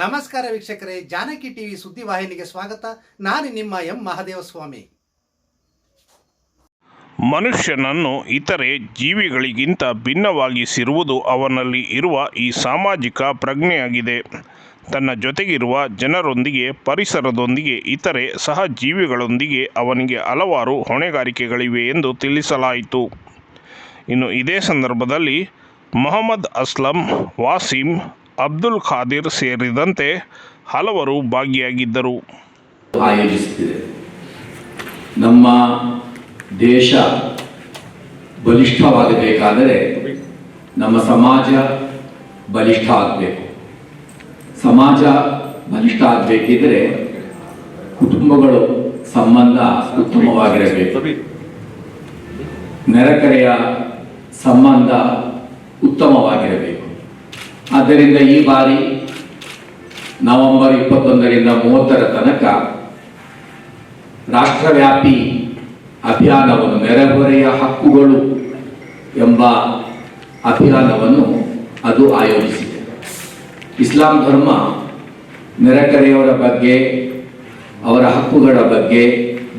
ನಮಸ್ಕಾರ ವೀಕ್ಷಕರೇ, ಜಾನಕಿ ಟಿವಿ ಸುದ್ದಿವಾಹಿನಿಗೆ ಸ್ವಾಗತ. ನಾನು ನಿಮ್ಮ ಎಂ ಮಹದೇವಸ್ವಾಮಿ. ಮನುಷ್ಯನನ್ನು ಇತರೆ ಜೀವಿಗಳಿಗಿಂತ ಭಿನ್ನವಾಗಿಸಿರುವುದು ಅವನಲ್ಲಿ ಇರುವ ಈ ಸಾಮಾಜಿಕ ಪ್ರಜ್ಞೆಯಾಗಿದೆ. ತನ್ನ ಜೊತೆಗಿರುವ ಜನರೊಂದಿಗೆ, ಪರಿಸರದೊಂದಿಗೆ, ಇತರೆ ಸಹಜೀವಿಗಳೊಂದಿಗೆ ಅವನಿಗೆ ಹಲವಾರು ಹೊಣೆಗಾರಿಕೆಗಳಿವೆ ಎಂದು ತಿಳಿಸಲಾಯಿತು. ಇನ್ನು ಇದೇ ಸಂದರ್ಭದಲ್ಲಿ ಮೊಹಮ್ಮದ್ ಅಸ್ಲಂ, ವಾಸಿಂ ಅಬ್ದುಲ್ ಖಾದಿರ್ ಸೇರಿದಂತೆ ಹಲವರು ಭಾಗಿಯಾಗಿದ್ದರು. ಆಯೋಜಿಸುತ್ತಿದೆ ನಮ್ಮ ದೇಶ ಬಲಿಷ್ಠವಾಗಬೇಕಾದರೆ ನಮ್ಮ ಸಮಾಜ ಬಲಿಷ್ಠ ಆಗಬೇಕು. ಸಮಾಜ ಬಲಿಷ್ಠ ಆಗಬೇಕಿದ್ರೆ ಕುಟುಂಬಗಳು ಸಂಬಂಧ ಉತ್ತಮವಾಗಿರಬೇಕು. ನೆರೆಕರೆಯ ಸಂಬಂಧ ಉತ್ತಮವಾಗಿರಬೇಕು. ಆದ್ದರಿಂದ ಈ ಬಾರಿ ನವೆಂಬರ್ ಇಪ್ಪತ್ತೊಂದರಿಂದ ಮೂವತ್ತರ ತನಕ ರಾಷ್ಟ್ರವ್ಯಾಪಿ ಅಭಿಯಾನವನ್ನು ನೆರೆಹೊರೆಯ ಹಕ್ಕುಗಳು ಎಂಬ ಅಭಿಯಾನವನ್ನು ಅದು ಆಯೋಜಿಸಿದೆ. ಇಸ್ಲಾಂ ಧರ್ಮ ನೆರೆಕರೆಯವರ ಬಗ್ಗೆ, ಅವರ ಹಕ್ಕುಗಳ ಬಗ್ಗೆ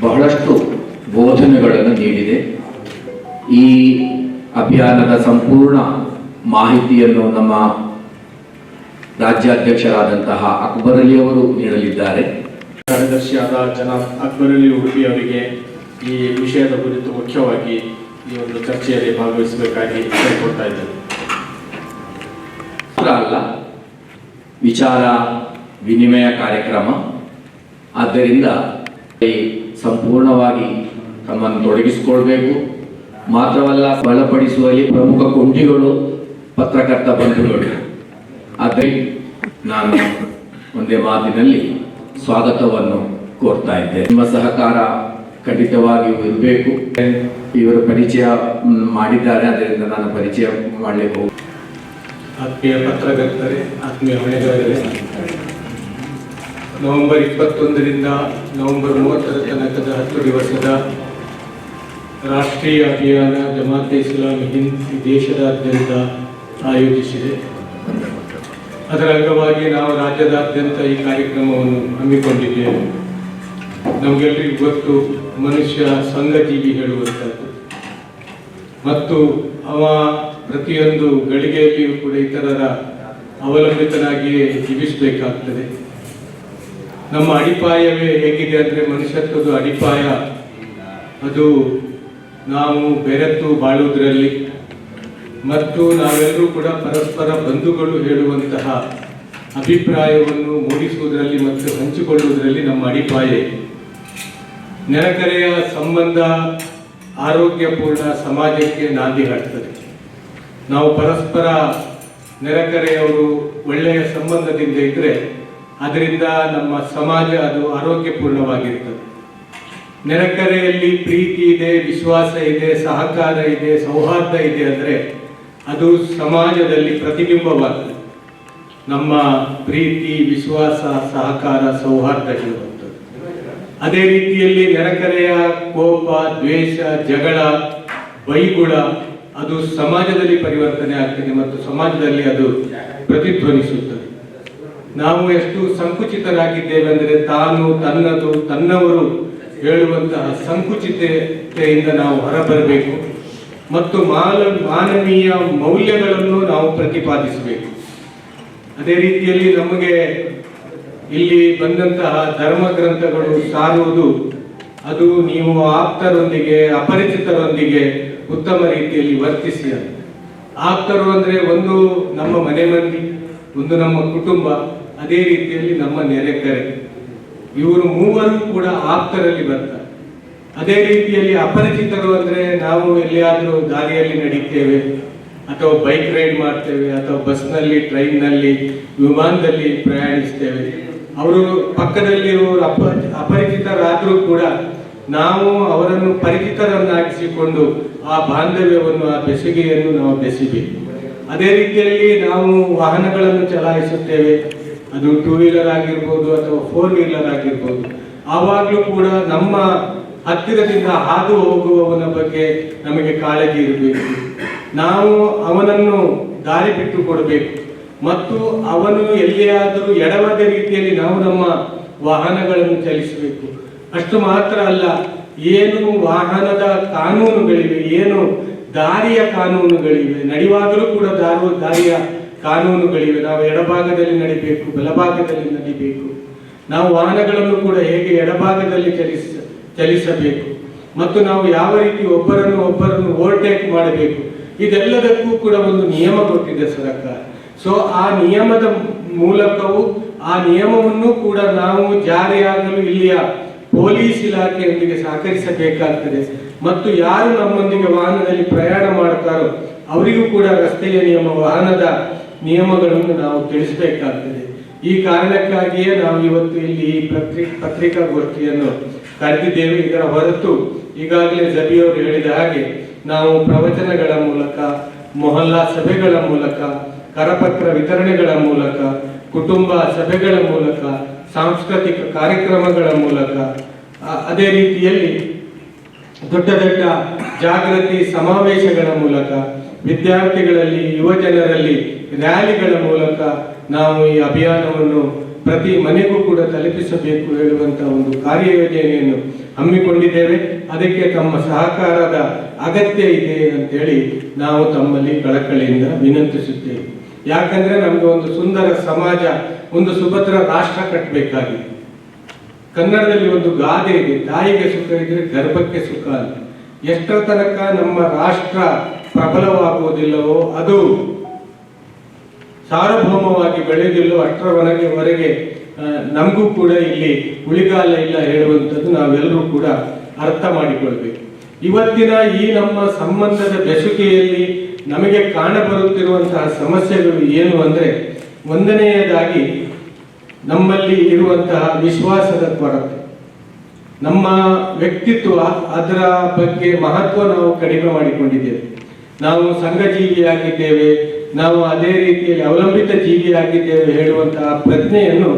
ಬಹಳಷ್ಟು ಬೋಧನೆಗಳನ್ನು ನೀಡಿದೆ. ಈ ಅಭಿಯಾನದ ಸಂಪೂರ್ಣ ಮಾಹಿತಿಯನ್ನು ನಮ್ಮ ರಾಜ್ಯಾಧ್ಯಕ್ಷರಾದಂತಹ ಅಕ್ಬರ್ ಅಲಿ ಅವರು ನೀಡಲಿದ್ದಾರೆ. ಕಾರ್ಯದರ್ಶಿಯಾದ ಜನಾಬ್ ಅಕ್ಬರ್ ಅಲಿ ಉಡುಪಿ ಅವರಿಗೆ ಈ ವಿಷಯದ ಕುರಿತು ಮುಖ್ಯವಾಗಿ ಈ ಒಂದು ಚರ್ಚೆಯಲ್ಲಿ ಭಾಗವಹಿಸಬೇಕಾಗಿ ಕೇಳಿಕೊಳ್ತಾ ಇದ್ದೇನೆ. ಅಲ್ಲ ವಿಚಾರ ವಿನಿಮಯ ಕಾರ್ಯಕ್ರಮ. ಆದ್ದರಿಂದ ಸಂಪೂರ್ಣವಾಗಿ ತಮ್ಮನ್ನು ತೊಡಗಿಸಿಕೊಳ್ಬೇಕು. ಮಾತ್ರವಲ್ಲ ಬಲಪಡಿಸುವಲ್ಲಿ ಪ್ರಮುಖ ಕೊಂಡಿಗಳು ಪತ್ರಕರ್ತ ಬಂಧುಗಳು. ಆದ್ದರಿಂದ ನಾನು ಒಂದೇ ಮಾತಿನಲ್ಲಿ ಸ್ವಾಗತವನ್ನು ಕೋರ್ತಾ ಇದ್ದೆ. ನಿಮ್ಮ ಸಹಕಾರ ಖಂಡಿತವಾಗಿಯೂ ಇರಬೇಕು. ಇವರು ಪರಿಚಯ ಮಾಡಿದ್ದಾರೆ, ಅದರಿಂದ ನಾನು ಪರಿಚಯ ಮಾಡಲಿಕ್ಕೆ ಹೋಗ ಆತ್ಮೀಯ ಪತ್ರಕರ್ತರೆ, ಆತ್ಮೀಯ ಹೊಣೆಗಾರರೇ ನವೆಂಬರ್ ಇಪ್ಪತ್ತೊಂದರಿಂದ ನವೆಂಬರ್ ಮೂವತ್ತರ ತನಕದ ಹತ್ತು ದಿವಸದ ರಾಷ್ಟ್ರೀಯ ಅಭಿಯಾನ ಜಮಾತೆ ಇಸ್ಲಾಮಿ ಹಿಂದ್ ದೇಶದಾದ್ಯಂತ ಆಯೋಜಿಸಿದೆ. ಅದರ ಅಂಗವಾಗಿ ನಾವು ರಾಜ್ಯದಾದ್ಯಂತ ಈ ಕಾರ್ಯಕ್ರಮವನ್ನು ಹಮ್ಮಿಕೊಂಡಿದ್ದೇವೆ. ನಮಗೆಲ್ಲರಿಗೂ ಗೊತ್ತು, ಮನುಷ್ಯ ಸಂಘಜೀವಿ ಹೇಳುವಂಥದ್ದು. ಮತ್ತು ಅವ ಪ್ರತಿಯೊಂದು ಗಳಿಗೆಯಲ್ಲಿಯೂ ಕೂಡ ಇತರರ ಅವಲಂಬಿತನಾಗಿಯೇ ಜೀವಿಸಬೇಕಾಗ್ತದೆ. ನಮ್ಮ ಅಡಿಪಾಯವೇ ಹೇಗಿದೆ ಅಂದರೆ ಮನುಷ್ಯತ್ವದ ಅಡಿಪಾಯ. ಅದು ನಾವು ಬೆರೆತು ಬಾಳುವುದರಲ್ಲಿ ಮತ್ತು ನಾವೆಲ್ಲರೂ ಕೂಡ ಪರಸ್ಪರ ಬಂಧುಗಳು ಹೇಳುವಂತಹ ಅಭಿಪ್ರಾಯವನ್ನು ಮೂಡಿಸುವುದರಲ್ಲಿ ಮತ್ತು ಹಂಚಿಕೊಳ್ಳುವುದರಲ್ಲಿ ನಮ್ಮ ಅಡಿಪಾಯ. ನೆರೆಕರೆಯ ಸಂಬಂಧ ಆರೋಗ್ಯಪೂರ್ಣ ಸಮಾಜಕ್ಕೆ ನಾಂದಿ ಹಾಡ್ತದೆ ನಾವು ಪರಸ್ಪರ ನೆರೆಕರೆಯವರು ಒಳ್ಳೆಯ ಸಂಬಂಧದಿಂದ ಇದ್ದರೆ ಅದರಿಂದ ನಮ್ಮ ಸಮಾಜ ಅದು ಆರೋಗ್ಯಪೂರ್ಣವಾಗಿರ್ತದೆ ನೆರೆಕರೆಯಲ್ಲಿ ಪ್ರೀತಿ ಇದೆ, ವಿಶ್ವಾಸ ಇದೆ, ಸಹಕಾರ ಇದೆ, ಸೌಹಾರ್ದ ಇದೆ ಅಂದರೆ ಅದು ಸಮಾಜದಲ್ಲಿ ಪ್ರತಿಬಿಂಬವಾಗ್ತದೆ. ನಮ್ಮ ಪ್ರೀತಿ, ವಿಶ್ವಾಸ, ಸಹಕಾರ, ಸೌಹಾರ್ದ ಇರುವಂಥದ್ದು ಅದೇ ರೀತಿಯಲ್ಲಿ ನೆರೆಕರೆಯ ಕೋಪ, ದ್ವೇಷ, ಜಗಳ ಬೈಗುಳ ಅದು ಸಮಾಜದಲ್ಲಿ ಪರಿವರ್ತನೆ ಆಗ್ತದೆ ಮತ್ತು ಸಮಾಜದಲ್ಲಿ ಅದು ಪ್ರತಿಧ್ವನಿಸುತ್ತದೆ. ನಾವು ಎಷ್ಟು ಸಂಕುಚಿತರಾಗಿದ್ದೇವೆ ಅಂದರೆ ತಾನು ತನ್ನದು, ತನ್ನವರು ಹೇಳುವಂತಹ ಸಂಕುಚಿತತೆಯಿಂದ ನಾವು ಹೊರಬರಬೇಕು. ಮತ್ತು ಮಾನ ಮಾನವೀಯ ಮೌಲ್ಯಗಳನ್ನು ನಾವು ಪ್ರತಿಪಾದಿಸಬೇಕು. ಅದೇ ರೀತಿಯಲ್ಲಿ ನಮಗೆ ಇಲ್ಲಿ ಬಂದಂತಹ ಧರ್ಮ ಗ್ರಂಥಗಳು ಸಾರುವುದು, ಅದು ನೀವು ಆಪ್ತರೊಂದಿಗೆ, ಅಪರಿಚಿತರೊಂದಿಗೆ ಉತ್ತಮ ರೀತಿಯಲ್ಲಿ ವರ್ತಿಸಿ. ಆಪ್ತರು ಅಂದ್ರೆ ಒಂದು ನಮ್ಮ ಮನೆ ಮಂದಿ, ಒಂದು ನಮ್ಮ ಕುಟುಂಬ, ಅದೇ ರೀತಿಯಲ್ಲಿ ನಮ್ಮ ನೆರೆಕರೆ. ಇವರು ಮೂವರು ಕೂಡ ಆಪ್ತರಲ್ಲಿ ಬರ್ತಾರೆ. ಅದೇ ರೀತಿಯಲ್ಲಿ ಅಪರಿಚಿತರು ಅಂದ್ರೆ ನಾವು ಎಲ್ಲಿಯಾದ್ರೂ ದಾರಿಯಲ್ಲಿ ನಡೀತೇವೆ, ಅಥವಾ ಬೈಕ್ ರೈಡ್ ಮಾಡ್ತೇವೆ, ಅಥವಾ ಬಸ್ನಲ್ಲಿ ಟ್ರೈನ್ನಲ್ಲಿ ವಿಮಾನದಲ್ಲಿ ಪ್ರಯಾಣಿಸ್ತೇವೆ. ಅವರು ಪಕ್ಕದಲ್ಲಿರುವವರು ಅಪ, ಅಪರಿಚಿತರಾದರೂ ಕೂಡ ನಾವು ಅವರನ್ನು ಪರಿಚಿತರನ್ನಾಗಿಸಿಕೊಂಡು ಆ ಬಾಂಧವ್ಯವನ್ನು, ಆ ಬೆಸುಗೆಯನ್ನು ನಾವು ಬೆಸಿಬೇಕು. ಅದೇ ರೀತಿಯಲ್ಲಿ ನಾವು ವಾಹನಗಳನ್ನು ಚಲಾಯಿಸುತ್ತೇವೆ. ಅದು ಟೂ ವೀಲರ್ ಆಗಿರ್ಬೋದು ಅಥವಾ ಫೋರ್ ವೀಲರ್ ಆಗಿರ್ಬೋದು. ಆವಾಗಲೂ ಕೂಡ ನಮ್ಮ ಹತ್ತಿರದಿಂದ ಹಾದು ಹೋಗುವವನ ಬಗ್ಗೆ ನಮಗೆ ಕಾಳಜಿ ಇರಬೇಕು. ನಾವು ಅವನನ್ನು ದಾರಿ ಬಿಟ್ಟು ಕೊಡಬೇಕು. ಮತ್ತು ಅವನು ಎಲ್ಲಿಯಾದರೂ ಎಡವದ ರೀತಿಯಲ್ಲಿ ನಾವು ನಮ್ಮ ವಾಹನಗಳನ್ನು ಚಲಿಸಬೇಕು. ಅಷ್ಟು ಮಾತ್ರ ಅಲ್ಲ, ಏನು ವಾಹನದ ಕಾನೂನುಗಳಿವೆ, ಏನು ದಾರಿಯ ಕಾನೂನುಗಳಿವೆ ನಡೆಯುವಾಗಲೂ ಕೂಡ ದಾರು, ದಾರಿಯ ಕಾನೂನುಗಳಿವೆ. ನಾವು ಎಡಭಾಗದಲ್ಲಿ ನಡಿಬೇಕು, ಬಲಭಾಗದಲ್ಲಿ ನಡಿಬೇಕು. ನಾವು ವಾಹನಗಳನ್ನು ಕೂಡ ಹೇಗೆ ಎಡಭಾಗದಲ್ಲಿ ಚಲಿಸ ಚಲಿಸಬೇಕು. ಮತ್ತು ನಾವು ಯಾವ ರೀತಿ ಒಬ್ಬರನ್ನು ಒಬ್ಬರನ್ನು ಓವರ್ಟೇಕ್ ಮಾಡಬೇಕು, ಇದೆಲ್ಲದಕ್ಕೂ ಕೂಡ ಒಂದು ನಿಯಮ ಕೊಟ್ಟಿದೆ ಸರ್ಕಾರ. ಸೊ ಆ ನಿಯಮದ ಮೂಲಕವೂ, ಆ ನಿಯಮವನ್ನು ಕೂಡ ನಾವು ಜಾರಿಯಾಗಲು ಇಲ್ಲಿಯ ಪೊಲೀಸ್ ಇಲಾಖೆಯೊಂದಿಗೆ ಸಹಕರಿಸಬೇಕಾಗ್ತದೆ. ಮತ್ತು ಯಾರು ನಮ್ಮೊಂದಿಗೆ ವಾಹನದಲ್ಲಿ ಪ್ರಯಾಣ ಮಾಡ್ತಾರೋ ಅವರಿಗೂ ಕೂಡ ರಸ್ತೆಯ ನಿಯಮ, ವಾಹನದ ನಿಯಮಗಳನ್ನು ನಾವು ತಿಳಿಸಬೇಕಾಗ್ತದೆ. ಈ ಕಾರಣಕ್ಕಾಗಿಯೇ ನಾವು ಇವತ್ತು ಇಲ್ಲಿ ಈ ಪತ್ರಿ ಪತ್ರಿಕಾಗೋಷ್ಠಿಯನ್ನು ಕರೆದಿದ್ದೇವೆ ಇದರ ಹೊರತು ಈಗಾಗಲೇ ಜಬಿಯವರು ಹೇಳಿದ ಹಾಗೆ ನಾವು ಪ್ರವಚನಗಳ ಮೂಲಕ, ಮೊಹಲ್ಲಾ ಸಭೆಗಳ ಮೂಲಕ, ಕರಪತ್ರ ವಿತರಣೆಗಳ ಮೂಲಕ, ಕುಟುಂಬ ಸಭೆಗಳ ಮೂಲಕ, ಸಾಂಸ್ಕೃತಿಕ ಕಾರ್ಯಕ್ರಮಗಳ ಮೂಲಕ ಅದೇ ರೀತಿಯಲ್ಲಿ ದೊಡ್ಡ ದೊಡ್ಡ ಜಾಗೃತಿ ಸಮಾವೇಶಗಳ ಮೂಲಕ, ವಿದ್ಯಾರ್ಥಿಗಳಲ್ಲಿ, ಯುವಜನರಲ್ಲಿ, ರ್ಯಾಲಿಗಳ ಮೂಲಕ ನಾವು ಈ ಅಭಿಯಾನವನ್ನು ಪ್ರತಿ ಮನೆಗೂ ಕೂಡ ತಲುಪಿಸಬೇಕು ಹೇಳುವಂತಹ ಒಂದು ಕಾರ್ಯಯೋಜನೆಯನ್ನು ಹಮ್ಮಿಕೊಂಡಿದ್ದೇವೆ. ಅದಕ್ಕೆ ತಮ್ಮ ಸಹಕಾರದ ಅಗತ್ಯ ಇದೆ ಅಂತೇಳಿ ನಾವು ತಮ್ಮಲ್ಲಿ ಕಳಕಳಿಯಿಂದ ವಿನಂತಿಸುತ್ತೇವೆ. ಯಾಕಂದ್ರೆ ನಮ್ಗೆ ಒಂದು ಸುಂದರ ಸಮಾಜ, ಒಂದು ಸುಭದ್ರ ರಾಷ್ಟ್ರ ಕಟ್ಟಬೇಕಾಗಿದೆ ಕನ್ನಡದಲ್ಲಿ ಒಂದು ಗಾದೆ ಇದೆ, ತಾಯಿಗೆ ಸುಖ ಇದ್ರೆ ಗರ್ಭಕ್ಕೆ ಸುಖ ಅಂತ ಎಷ್ಟರ ತನಕ ನಮ್ಮ ರಾಷ್ಟ್ರ ಪ್ರಬಲವಾಗುವುದಿಲ್ಲವೋ ಅದು ಸಾರ್ವಭೌಮವಾಗಿ ಬೆಳೆದಿಲ್ಲ ಅಷ್ಟರವರೆಗೆ ನಮಗೂ ಕೂಡ ಇಲ್ಲಿ ಉಳಿಗಾಲ ಇಲ್ಲ ಹೇಳುವಂಥದ್ದು ನಾವೆಲ್ಲರೂ ಕೂಡ ಅರ್ಥ ಮಾಡಿಕೊಳ್ಬೇಕು. ಇವತ್ತಿನ ಈ ನಮ್ಮ ಸಂಬಂಧದ ದಶಕೆಯಲ್ಲಿ ನಮಗೆ ಕಾಣಬರುತ್ತಿರುವಂತಹ ಸಮಸ್ಯೆಗಳು ಏನು ಅಂದ್ರೆ, ಒಂದನೆಯದಾಗಿ ನಮ್ಮಲ್ಲಿ ಇರುವಂತಹ ವಿಶ್ವಾಸದ ಕೊರತೆ. ನಮ್ಮ ವ್ಯಕ್ತಿತ್ವ ಅದರ ಬಗ್ಗೆ ಮಹತ್ವ ನಾವು ಕಡಿಮೆ ಮಾಡಿಕೊಂಡಿದ್ದೇವೆ. ನಾವು ಸಂಘ ಜೀವಿಯಾಗಿದ್ದೇವೆ, ನಾವು ಅದೇ ರೀತಿಯಲ್ಲಿ ಅವಲಂಬಿತ ಜೀವಿಯಾಗಿದ್ದೇವೆ ಹೇಳುವಂತಹ ಪ್ರಜ್ಞೆಯನ್ನು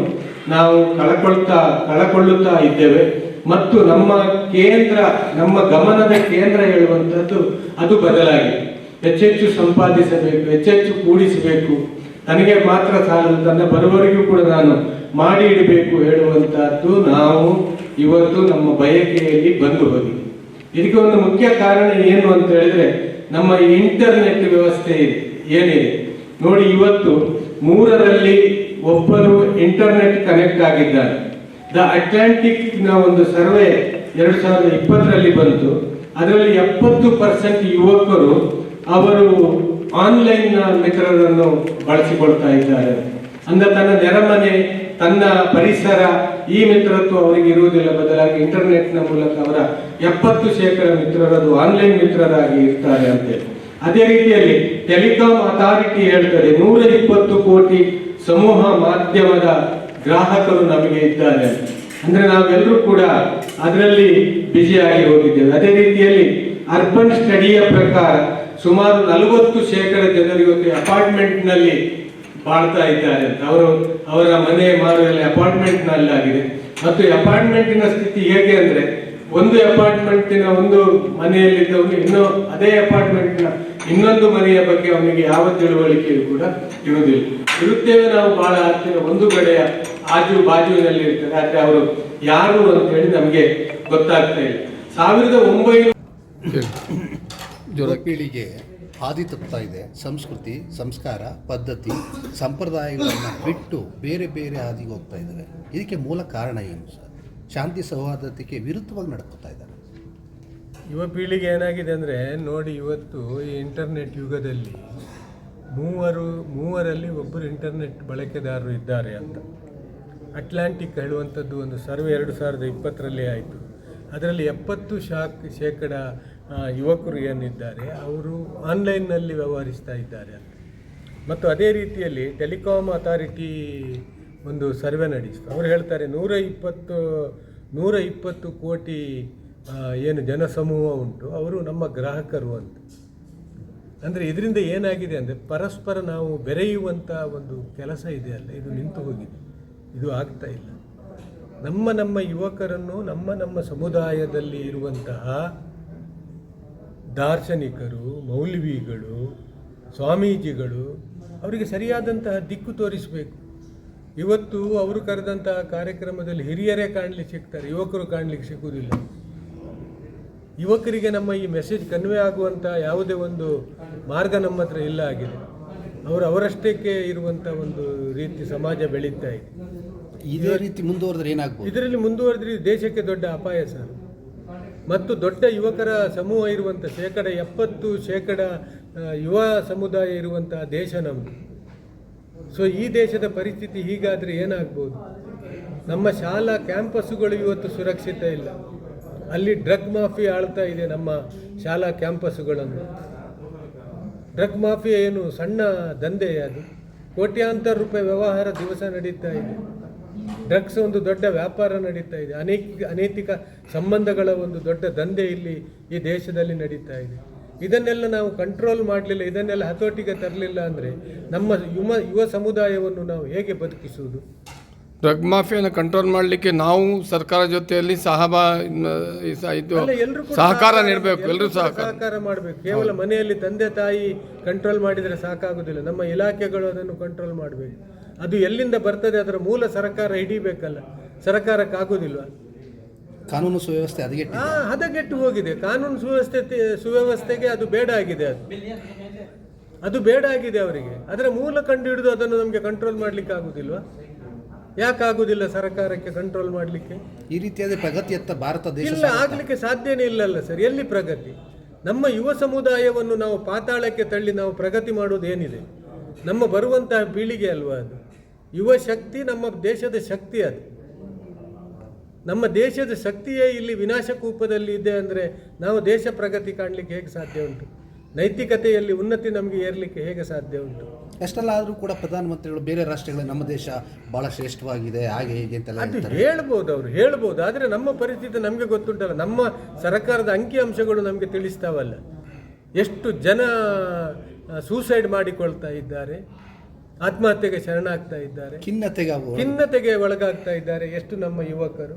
ನಾವು ಕಳಕೊಳ್ತಾ, ಕಳಕೊಳ್ಳುತ್ತಾ ಇದ್ದೇವೆ. ಮತ್ತು ನಮ್ಮ ಕೇಂದ್ರ, ನಮ್ಮ ಗಮನದ ಕೇಂದ್ರ ಹೇಳುವಂಥದ್ದು ಅದು ಬದಲಾಗಿದೆ. ಹೆಚ್ಚೆಚ್ಚು ಸಂಪಾದಿಸಬೇಕು, ಹೆಚ್ಚೆಚ್ಚು ಕೂಡಿಸಬೇಕು. ನನಗೆ ಮಾತ್ರ ಸಾಲದು ತನ್ನ ಬರುವವರಿಗೂ ಕೂಡ ನಾನು ಮಾಡಿ ಇಡಬೇಕು ಹೇಳುವಂತಹದ್ದು ನಾವು ಇವತ್ತು ನಮ್ಮ ಬಯಕೆಯಲ್ಲಿ ಬಂದು ಹೋಗಿದ್ದೀವಿ ಇದಕ್ಕೆ ಒಂದು ಮುಖ್ಯ ಕಾರಣ ಏನು ಅಂತ ಹೇಳಿದ್ರೆ ನಮ್ಮ ಇಂಟರ್ನೆಟ್ ವ್ಯವಸ್ಥೆ ಇದೆ. ಏನಿದೆ? ನೋಡಿ, ಇವತ್ತು ಮೂರರಲ್ಲಿ ಒಬ್ಬರು ಇಂಟರ್ನೆಟ್ ಕನೆಕ್ಟ್ ಆಗಿದ್ದಾರೆ. ದ ಅಟ್ಲಾಂಟಿಕ್ನ ಒಂದು ಸರ್ವೆ ಎರಡು ಸಾವಿರದ ಇಪ್ಪತ್ತರಲ್ಲಿ ಬಂತು. ಅದರಲ್ಲಿ ಎಪ್ಪತ್ತು ಪರ್ಸೆಂಟ್ ಯುವಕರು ಅವರು ಆನ್ಲೈನ್ ಮಿತ್ರರನ್ನು ಬಳಸಿಕೊಳ್ತಾ ಇದ್ದಾರೆ. ಅಂದ ತನ್ನ ನೆರೆಮನೆ ತನ್ನ ಪರಿಸರ, ಈ ಮಿತ್ರತ್ವ ಅವರಿಗೆ ಇರುವುದಿಲ್ಲ. ಬದಲಾಗಿ ಇಂಟರ್ನೆಟ್ನ ಮೂಲಕ ಅವರ ಎಪ್ಪತ್ತು ಶೇಕಡ ಮಿತ್ರರದು ಆನ್ಲೈನ್ ಮಿತ್ರರಾಗಿ ಇರ್ತಾರೆ ಅಂತೇಳಿ ಅದೇ ರೀತಿಯಲ್ಲಿ ಟೆಲಿಕಾಂ ಅಥಾರಿಟಿ ಹೇಳ್ತದೆ ನೂರ ಇಪ್ಪತ್ತು ಕೋಟಿ ಸಮೂಹ ಮಾಧ್ಯಮದ ಗ್ರಾಹಕರು ನಮಗೆ ಇದ್ದಾರೆ ಅಂದ್ರೆ ನಾವೆಲ್ಲರೂ ಕೂಡ ಅದರಲ್ಲಿ ಬ್ಯುಸಿಯಾಗಿ ಹೋಗಿದ್ದೇವೆ. ಅದೇ ರೀತಿಯಲ್ಲಿ ಅರ್ಬನ್ ಸ್ಟಡಿಯ ಪ್ರಕಾರ ಸುಮಾರು ನಲವತ್ತು ಶೇಕಡ ಜನರು ಅಪಾರ್ಟ್ಮೆಂಟ್ನಲ್ಲಿ ಅಪಾರ್ಟ್ಮೆಂಟ್ ಬಾಳ್ತಾ ಇದ್ದಾರೆ ಅಂತ. ಅವರು ಅವರ ಮನೆ ಮಾರುವಲ್ಲಿ ಅಪಾರ್ಟ್ಮೆಂಟ್ನಲ್ಲಿ ಆಗಿದೆ ಮತ್ತು ಅಪಾರ್ಟ್ಮೆಂಟಿನ ಸ್ಥಿತಿ ಹೇಗೆ ಅಂದ್ರೆ ಒಂದು ಅಪಾರ್ಟ್ಮೆಂಟಿನ ಒಂದು ಮನೆಯಲ್ಲಿದ್ದವನು ಇನ್ನೂ ಅದೇ ಅಪಾರ್ಟ್ಮೆಂಟ್ನ ಇನ್ನೊಂದು ಮನೆಯ ಬಗ್ಗೆ ಅವನಿಗೆ ಯಾವ ತಿಳುವಳಿಕೆಯೂ ಕೂಡ ಇರುವುದಿಲ್ಲ. ಇರುತ್ತೇವೆ ನಾವು ಬಹಳ ಹತ್ತಿರ ಒಂದು ಕಡೆಯ ಆಜು ಬಾಜುವಿನಲ್ಲಿ ಇರ್ತಾರೆ ಆದ್ರೆ ಅವರು ಯಾರು ಅಂತ ಹೇಳಿ ನಮಗೆ ಗೊತ್ತಾಗ್ತಾ ಇಲ್ಲ. ಸಾವಿರದ ಒಂಬೈನೂರ ಪೀಳಿಗೆ ಹಾದಿ ತಪ್ತಾ ಇದೆ, ಸಂಸ್ಕೃತಿ, ಸಂಸ್ಕಾರ, ಪದ್ಧತಿ, ಸಂಪ್ರದಾಯಗಳನ್ನು ಬಿಟ್ಟು ಬೇರೆ ಬೇರೆ ಹಾದಿಗೆ ಹೋಗ್ತಾ ಇದ್ದಾರೆ ಇದಕ್ಕೆ ಮೂಲ ಕಾರಣ ಏನು ಸರ್? ಶಾಂತಿ ಸೌಹಾರ್ದತೆಗೆ ವಿರುದ್ಧವಾಗಿ ನಡ್ಕೋತಾ ಇದ್ದಾರೆ. ಯುವ ಪೀಳಿಗೆ ಏನಾಗಿದೆ ಅಂದರೆ, ನೋಡಿ ಇವತ್ತು ಈ ಇಂಟರ್ನೆಟ್ ಯುಗದಲ್ಲಿ ಮೂವರು, ಮೂವರಲ್ಲಿ ಒಬ್ಬರು ಇಂಟರ್ನೆಟ್ ಬಳಕೆದಾರರು ಇದ್ದಾರೆ ಅಂತ. ಅಟ್ಲಾಂಟಿಕ್ ಹೇಳುವಂಥದ್ದು ಒಂದು ಸರ್ವೆ ಎರಡು ಸಾವಿರದ ಇಪ್ಪತ್ತರಲ್ಲಿ ಆಯಿತು. ಅದರಲ್ಲಿ ಎಪ್ಪತ್ತು ಶಾಕ್ ಶೇಕಡ ಯುವಕರು ಏನಿದ್ದಾರೆ, ಅವರು ಆನ್ಲೈನ್ನಲ್ಲಿ ವ್ಯವಹರಿಸ್ತಾ ಇದ್ದಾರೆ ಅಂತ. ಮತ್ತು ಅದೇ ರೀತಿಯಲ್ಲಿ ಟೆಲಿಕಾಮ್ ಅಥಾರಿಟಿ ಒಂದು ಸರ್ವೆ ನಡೆಸಿತು. ಅವರು ಹೇಳ್ತಾರೆ, ನೂರ ಇಪ್ಪತ್ತು ನೂರ ಇಪ್ಪತ್ತು ಕೋಟಿ ಏನು ಜನಸಮೂಹ ಉಂಟು, ಅವರು ನಮ್ಮ ಗ್ರಾಹಕರು ಅಂತ. ಅಂದರೆ ಇದರಿಂದ ಏನಾಗಿದೆ ಅಂದರೆ, ಪರಸ್ಪರ ನಾವು ಬೆರೆಯುವಂಥ ಒಂದು ಕೆಲಸ ಇದೆ ಅಲ್ಲ, ಇದು ನಿಂತು ಹೋಗಿದೆ. ಇದು ಆಗ್ತಾ ಇಲ್ಲ. ನಮ್ಮ ನಮ್ಮ ಯುವಕರನ್ನು, ನಮ್ಮ ನಮ್ಮ ಸಮುದಾಯದಲ್ಲಿ ಇರುವಂತಹ ದಾರ್ಶನಿಕರು ಮೌಲ್ವಿಗಳು ಸ್ವಾಮೀಜಿಗಳು ಅವರಿಗೆ ಸರಿಯಾದಂತಹ ದಿಕ್ಕು ತೋರಿಸಬೇಕು. ಇವತ್ತು ಅವರು ಕರೆದಂತಹ ಕಾರ್ಯಕ್ರಮದಲ್ಲಿ ಹಿರಿಯರೇ ಕಾಣಲಿಕ್ಕೆ ಸಿಗ್ತಾರೆ ಯುವಕರು ಕಾಣಲಿಕ್ಕೆ ಸಿಗುವುದಿಲ್ಲ. ಯುವಕರಿಗೆ ನಮ್ಮ ಈ ಮೆಸೇಜ್ ಕನ್ವೆ ಆಗುವಂಥ ಯಾವುದೇ ಒಂದು ಮಾರ್ಗ ನಮ್ಮ ಹತ್ರ ಇಲ್ಲ ಆಗಿದೆ. ಅವರು ಅವರಷ್ಟಕ್ಕೆ ಇರುವಂಥ ಒಂದು ರೀತಿ ಸಮಾಜ ಬೆಳೀತಾ ಇದೆ. ಇದೇ ರೀತಿ ಮುಂದುವರೆದ್ರೆ ಏನಾಗ್ಬೋದು? ಇದರಲ್ಲಿ ಮುಂದುವರೆದ್ರೆ ದೇಶಕ್ಕೆ ದೊಡ್ಡ ಅಪಾಯ ಸರ್. ಮತ್ತು ದೊಡ್ಡ ಯುವಕರ ಸಮೂಹ ಇರುವಂಥ ಶೇಕಡ ಎಪ್ಪತ್ತು ಶೇಕಡ ಯುವ ಸಮುದಾಯ ಇರುವಂಥ ದೇಶ ನಮ್ಮದು ಸೊ ಈ ದೇಶದ ಪರಿಸ್ಥಿತಿ ಹೀಗಾದರೆ ಏನಾಗ್ಬೋದು? ನಮ್ಮ ಶಾಲಾ ಕ್ಯಾಂಪಸ್ಸುಗಳು ಇವತ್ತು ಸುರಕ್ಷಿತ ಇಲ್ಲ. ಅಲ್ಲಿ ಡ್ರಗ್ ಮಾಫಿ ಆಳ್ತಾ ಇದೆ ನಮ್ಮ ಶಾಲಾ ಕ್ಯಾಂಪಸ್ಸುಗಳನ್ನು. ಡ್ರಗ್ ಮಾಫಿಯ ಏನು ಸಣ್ಣ ದಂಧೆ ಅದು. ಕೋಟ್ಯಾಂತರ ರೂಪಾಯಿ ವ್ಯವಹಾರ ದಿವಸ ನಡೀತಾ ಇದೆ. ಡ್ರಗ್ಸ್ ಒಂದು ದೊಡ್ಡ ವ್ಯಾಪಾರ ನಡೀತಾ ಇದೆ. ಅನೇಕ ಅನೈತಿಕ ಸಂಬಂಧಗಳ ಒಂದು ದೊಡ್ಡ ದಂಧೆ ಇಲ್ಲಿ ಈ ದೇಶದಲ್ಲಿ ನಡೀತಾ ಇದೆ. ಇದನ್ನೆಲ್ಲ ನಾವು ಕಂಟ್ರೋಲ್ ಮಾಡಲಿಲ್ಲ ಇದನ್ನೆಲ್ಲ ಹತೋಟಿಗೆ ತರಲಿಲ್ಲ ಅಂದರೆ ನಮ್ಮ ಯುವ ಯುವ ಸಮುದಾಯವನ್ನು ನಾವು ಹೇಗೆ ಬದುಕಿಸುವುದು? ಡ್ರಗ್ ಮಾಫಿಯನ್ನು ಕಂಟ್ರೋಲ್ ಮಾಡಲಿಕ್ಕೆ ನಾವು ಸರ್ಕಾರ ಜೊತೆಯಲ್ಲಿ ಸಹಬಾ ಇದು ಸಹಕಾರ ನೀಡಬೇಕು ಎಲ್ಲರೂ ಸಹಕಾರ. ಸಹಕಾರ ಮಾಡಬೇಕು. ಕೇವಲ ಮನೆಯಲ್ಲಿ ತಂದೆ ತಾಯಿ ಕಂಟ್ರೋಲ್ ಮಾಡಿದರೆ ಸಾಕಾಗೋದಿಲ್ಲ. ನಮ್ಮ ಇಲಾಖೆಗಳು ಅದನ್ನು ಕಂಟ್ರೋಲ್ ಮಾಡಬೇಕು. ಅದು ಎಲ್ಲಿಂದ ಬರ್ತದೆ ಅದರ ಮೂಲ ಸರ್ಕಾರ ಹಿಡಿಬೇಕಲ್ಲ ಸರ್ಕಾರಕ್ಕಾಗೋದಿಲ್ವ ಕಾನೂನು ಸುವ್ಯವಸ್ಥೆ ಅದಕ್ಕೆ ಹಾ ಹದಗೆಟ್ಟು ಹೋಗಿದೆ. ಕಾನೂನು ಸುವ್ಯವಸ್ಥೆ ಸುವ್ಯವಸ್ಥೆಗೆ ಅದು ಬೇಡ ಆಗಿದೆ ಅದು. ಅದು ಬೇಡ ಆಗಿದೆ ಅವರಿಗೆ. ಅದರ ಮೂಲ ಕಂಡು ಹಿಡಿದು ಅದನ್ನು ನಮಗೆ ಕಂಟ್ರೋಲ್ ಮಾಡ್ಲಿಕ್ಕೆ ಯಾಕೆ ಯಾಕಾಗುದಿಲ್ಲ ಸರ್ಕಾರಕ್ಕೆ ಕಂಟ್ರೋಲ್ ಮಾಡಲಿಕ್ಕೆ? ಈ ರೀತಿಯಾದ ಪ್ರಗತಿಯತ್ತ ಭಾರತ ದೇಶ ಇಲ್ಲ ಆಗ್ಲಿಕ್ಕೆ ಸಾಧ್ಯನೇ ಇಲ್ಲಲ್ಲ ಸರ್. ಎಲ್ಲಿ ಪ್ರಗತಿ? ನಮ್ಮ ಯುವ ಸಮುದಾಯವನ್ನು ನಾವು ಪಾತಾಳಕ್ಕೆ ತಳ್ಳಿ ನಾವು ಪ್ರಗತಿ ಮಾಡೋದು ಏನಿದೆ? ನಮ್ಮ ಬರುವಂತಹ ಪೀಳಿಗೆ ಅಲ್ವಾ ಅದು? ಯುವ ಶಕ್ತಿ ನಮ್ಮ ದೇಶದ ಶಕ್ತಿ ಅದು. ನಮ್ಮ ದೇಶದ ಶಕ್ತಿಯೇ ಇಲ್ಲಿ ವಿನಾಶ ಕೂಪದಲ್ಲಿ ಇದೆ ಅಂದರೆ ನಾವು ದೇಶ ಪ್ರಗತಿ ಕಾಣಲಿಕ್ಕೆ ಹೇಗೆ ಸಾಧ್ಯ ಉಂಟು? ನೈತಿಕತೆಯಲ್ಲಿ ಉನ್ನತಿ ನಮಗೆ ಏರ್ಲಿಕ್ಕೆ ಹೇಗೆ ಸಾಧ್ಯ ಉಂಟು? ಅಷ್ಟೆಲ್ಲ ಆದರೂ ಕೂಡ ಪ್ರಧಾನಮಂತ್ರಿಗಳು ಬೇರೆ ರಾಷ್ಟ್ರಗಳ ನಮ್ಮ ದೇಶ ಬಹಳ ಶ್ರೇಷ್ಠವಾಗಿದೆ ಹಾಗೆ ಹೀಗೆ ಅಂತೆಲ್ಲ ಅದು ಹೇಳ್ಬೋದು ಅವರು ಹೇಳ್ಬೋದು. ಆದರೆ ನಮ್ಮ ಪರಿಸ್ಥಿತಿ ನಮಗೆ ಗೊತ್ತುಂಟಲ್ಲ ನಮ್ಮ ಸರ್ಕಾರದ ಅಂಕಿಅಂಶಗಳು ನಮಗೆ ತಿಳಿಸ್ತಾವಲ್ಲ. ಎಷ್ಟು ಜನ ಸೂಸೈಡ್ ಮಾಡಿಕೊಳ್ತಾ ಇದ್ದಾರೆ. ಆತ್ಮಹತ್ಯೆಗೆ ಶರಣಾಗ್ತಾ ಇದ್ದಾರೆ. ಖಿನ್ನತೆಗೆ ಖಿನ್ನತೆಗೆ ಒಳಗಾಗ್ತಾ ಇದ್ದಾರೆ. ಎಷ್ಟು ನಮ್ಮ ಯುವಕರು?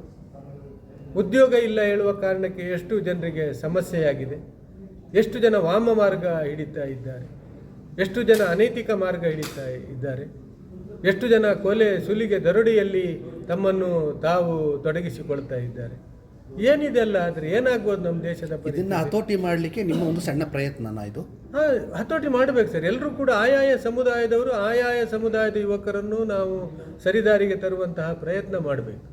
ಉದ್ಯೋಗ ಇಲ್ಲ ಹೇಳುವ ಕಾರಣಕ್ಕೆ ಎಷ್ಟು ಜನರಿಗೆ ಸಮಸ್ಯೆಯಾಗಿದೆ? ಎಷ್ಟು ಜನ ವಾಮ ಮಾರ್ಗ ಹಿಡಿತಾ ಇದ್ದಾರೆ? ಎಷ್ಟು ಜನ ಅನೈತಿಕ ಮಾರ್ಗ ಹಿಡಿತಾ ಇದ್ದಾರೆ? ಎಷ್ಟು ಜನ ಕೊಲೆ ಸುಲಿಗೆ ದರೋಡೆಯಲ್ಲಿ ತಮ್ಮನ್ನು ತಾವು ತೊಡಗಿಸಿಕೊಳ್ತಾ ಇದ್ದಾರೆ? ಏನಿದೆಲ್ಲ ಆದರೆ ಏನಾಗ್ಬೋದು ನಮ್ಮ ದೇಶದ ಇದನ್ನ ಹತೋಟಿ ಮಾಡಲಿಕ್ಕೆ ನಿಮ್ಮ ಒಂದು ಸಣ್ಣ ಪ್ರಯತ್ನನ ಇದು? ಹಾಂ ಹತೋಟಿ ಮಾಡಬೇಕು ಸರ್. ಎಲ್ಲರೂ ಕೂಡ ಆಯಾಯ ಸಮುದಾಯದವರು ಆಯಾಯ ಸಮುದಾಯದ ಯುವಕರನ್ನು ನಾವು ಸರಿದಾರಿಗೆ ತರುವಂತಹ ಪ್ರಯತ್ನ ಮಾಡಬೇಕು.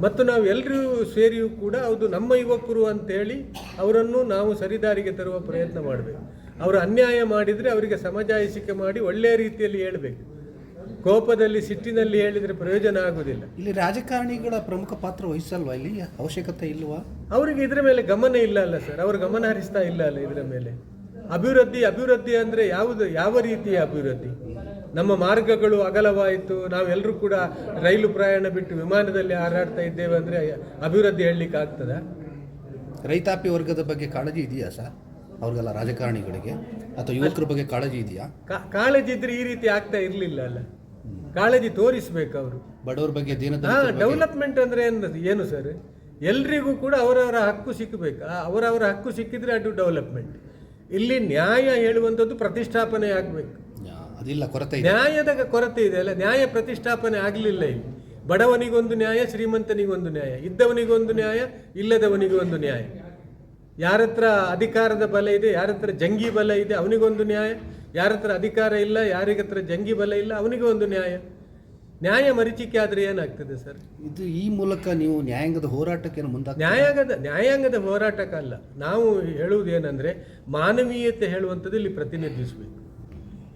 ಮತ್ತು ನಾವು ಎಲ್ಲರೂ ಸೇರಿಯೂ ಕೂಡ ಅದು ನಮ್ಮ ಯುವಕರು ಅಂತೇಳಿ ಅವರನ್ನು ನಾವು ಸರಿದಾರಿಗೆ ತರುವ ಪ್ರಯತ್ನ ಮಾಡಬೇಕು. ಅವರು ಅನ್ಯಾಯ ಮಾಡಿದರೆ ಅವರಿಗೆ ಸಮಜಾಯಿಸಿಕೆ ಮಾಡಿ ಒಳ್ಳೆಯ ರೀತಿಯಲ್ಲಿ ಹೇಳಬೇಕು. ಕೋಪದಲ್ಲಿ ಸಿಟ್ಟಿನಲ್ಲಿ ಹೇಳಿದರೆ ಪ್ರಯೋಜನ ಆಗುವುದಿಲ್ಲ. ಇಲ್ಲಿ ರಾಜಕಾರಣಿಗಳ ಪ್ರಮುಖ ಪಾತ್ರ ವಹಿಸಲ್ವಾ ಇಲ್ಲಿ? ಅವಶ್ಯಕತೆ ಇಲ್ವಾ? ಅವರಿಗೆ ಇದರ ಮೇಲೆ ಗಮನ ಇಲ್ಲ ಅಲ್ಲ ಸರ್. ಅವರು ಗಮನ ಹರಿಸ್ತಾ ಇಲ್ಲ ಅಲ್ಲ ಇದರ ಮೇಲೆ. ಅಭಿವೃದ್ಧಿ ಅಭಿವೃದ್ಧಿ ಅಂದರೆ ಯಾವುದು ಯಾವ ರೀತಿಯ ಅಭಿವೃದ್ಧಿ? ನಮ್ಮ ಮಾರ್ಗಗಳು ಅಗಲವಾಯಿತು. ನಾವೆಲ್ಲರೂ ಕೂಡ ರೈಲು ಪ್ರಯಾಣ ಬಿಟ್ಟು ವಿಮಾನದಲ್ಲಿ ಹಾರಾಡ್ತಾ ಇದ್ದೇವೆ ಅಂದರೆ ಅಭಿವೃದ್ಧಿ ಹೇಳಲಿಕ್ಕೆ ಆಗ್ತದಾ? ರೈತಾಪಿ ವರ್ಗದ ಬಗ್ಗೆ ಕಾಳಜಿ ಇದೆಯಾ ಸರ್? ಅವ್ರಿಗೆಲ್ಲ ರಾಜಕಾರಣಿಗಳಿಗೆ? ಅಥವಾ ಯುವಕರ ಬಗ್ಗೆ ಕಾಳಜಿ ಇದೆಯಾ? ಕಾಳಜಿ ಇದ್ರೆ ಈ ರೀತಿ ಆಗ್ತಾ ಇರಲಿಲ್ಲ ಅಲ್ಲ. ಕಾಳಜಿ ತೋರಿಸ್ಬೇಕು ಅವರು. ಬಡವರ ಬಗ್ಗೆ ಹಾ ಡೆವಲಪ್ಮೆಂಟ್ ಅಂದ್ರೆ ಏನು ಏನು ಸರ್? ಎಲ್ರಿಗೂ ಕೂಡ ಅವರವರ ಹಕ್ಕು ಸಿಕ್ಕಬೇಕು ಅವರವರ ಹಕ್ಕು ಸಿಕ್ಕಿದ್ರೆ ಅದು ಡೆವಲಪ್ಮೆಂಟ್ ಇಲ್ಲಿ ನ್ಯಾಯ ಹೇಳುವಂಥದ್ದು ಪ್ರತಿಷ್ಠಾಪನೆ ಆಗಬೇಕು. ಅದಿಲ್ಲ ಕೊರತೆ ನ್ಯಾಯದ ಕೊರತೆ ಇದೆ ಅಲ್ಲ ನ್ಯಾಯ ಪ್ರತಿಷ್ಠಾಪನೆ ಆಗಲಿಲ್ಲ ಇಲ್ಲಿ. ಬಡವನಿಗೊಂದು ನ್ಯಾಯ ಶ್ರೀಮಂತನಿಗೊಂದು ನ್ಯಾಯ. ಇದ್ದವನಿಗೊಂದು ನ್ಯಾಯ ಇಲ್ಲದವನಿಗೊಂದು ನ್ಯಾಯ. ಯಾರತ್ರ ಅಧಿಕಾರದ ಬಲ ಇದೆ ಯಾರತ್ರ ಜಂಗಿ ಬಲ ಇದೆ ಅವನಿಗೊಂದು ನ್ಯಾಯ. ಯಾರ ಹತ್ರ ಅಧಿಕಾರ ಇಲ್ಲ ಯಾರಿಗ ಹತ್ರ ಜಂಗಿ ಬಲ ಇಲ್ಲ ಅವನಿಗೆ ಒಂದು ನ್ಯಾಯ. ನ್ಯಾಯ ಮರೀಚಿಕೆ ಆದರೆ ಏನಾಗ್ತದೆ ಸರ್? ಇದು ಈ ಮೂಲಕ ನೀವು ನ್ಯಾಯಾಂಗದ ಹೋರಾಟಕ್ಕೆ ಮುಂದೆ ನ್ಯಾಯಾಂಗದ ನ್ಯಾಯಾಂಗದ ಹೋರಾಟಕ್ಕಲ್ಲ ನಾವು ಹೇಳುವುದೇನೆಂದರೆ ಮಾನವೀಯತೆ ಹೇಳುವಂಥದ್ದು ಇಲ್ಲಿ ಪ್ರತಿನಿಧಿಸಬೇಕು.